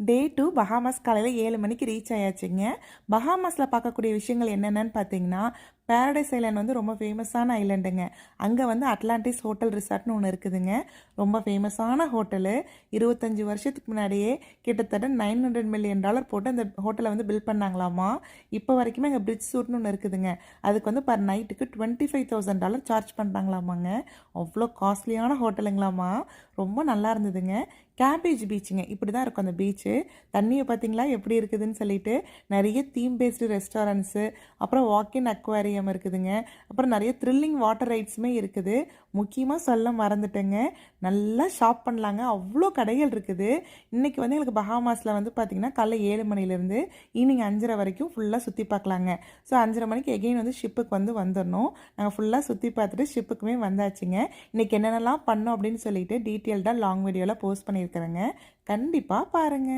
டே two Bahamas காலையில் ஏழு மணிக்கு ரீச் ஆயாச்சுங்க. பஹாமாஸில் பார்க்கக்கூடிய விஷயங்கள் என்னென்னு பார்த்தீங்கன்னா பேரடைஸ் ஐலாண்ட் வந்து ரொம்ப ஃபேமஸான ஐலாண்டுங்க அங்கே வந்து அட்லாண்டிஸ் ஹோட்டல் ரிசார்ட்னு ஒன்று இருக்குதுங்க. ரொம்ப ஃபேமஸான ஹோட்டலு இருபத்தஞ்சி வருஷத்துக்கு முன்னாடியே கிட்டத்தட்ட நைன் ஹண்ட்ரட் மில்லியன் டாலர் போட்டு அந்த ஹோட்டலை வந்து பில்ட் பண்ணாங்களாமா? இப்போ வரைக்குமே அங்கே பிரிட்ஜ் சூட்னு ஒன்று இருக்குதுங்க. அதுக்கு வந்து பர் நைட்டுக்கு twenty five thousand dollar charge பண்ணுறாங்களாமாங்க அவ்வளோ காஸ்ட்லியான ஹோட்டலுங்களாமா ரொம்ப நல்லா இருந்ததுங்க. கேபேஜ் பீச்சுங்க இப்படி தான் இருக்கும் அந்த பீச்சு தண்ணியை பார்த்தீங்களா எப்படி இருக்குதுன்னு சொல்லிட்டு நிறைய தீம் பேஸ்டு ரெஸ்டாரண்ட்ஸு அப்புறம் வாக்கின் அக்வாரியம் இருக்குதுங்க. அப்புறம் நிறைய த்ரில்லிங் வாட்டர் ரைட்ஸுமே இருக்குது. முக்கியமாக சொல்ல மறந்துட்டேங்க. நல்லா ஷாப் பண்ணலாங்க. அவ்வளோ கடைகள் இருக்குது. இன்றைக்கி வந்து எங்களுக்கு பஹாமாஸில் வந்து பார்த்திங்கன்னா காலைல ஏழு மணிலேருந்து ஈவினிங் அஞ்சரை வரைக்கும் ஃபுல்லாக சுற்றி பார்க்கலாங்க. ஸோ அஞ்சரை மணிக்கு எகெயின் வந்து ஷிப்புக்கு வந்து வந்துடணும் நாங்கள் ஃபுல்லாக சுற்றி பார்த்துட்டு ஷிப்புக்குமே வந்தாச்சுங்க. இன்றைக்கி என்னென்னலாம் பண்ணோம் அப்படின்னு சொல்லிட்டு டீட்டெயில்டாக லாங் வீடியோவில் போஸ்ட் பண்ணியிருக்கிறேங்க. கண்டிப்பாக பாருங்கள்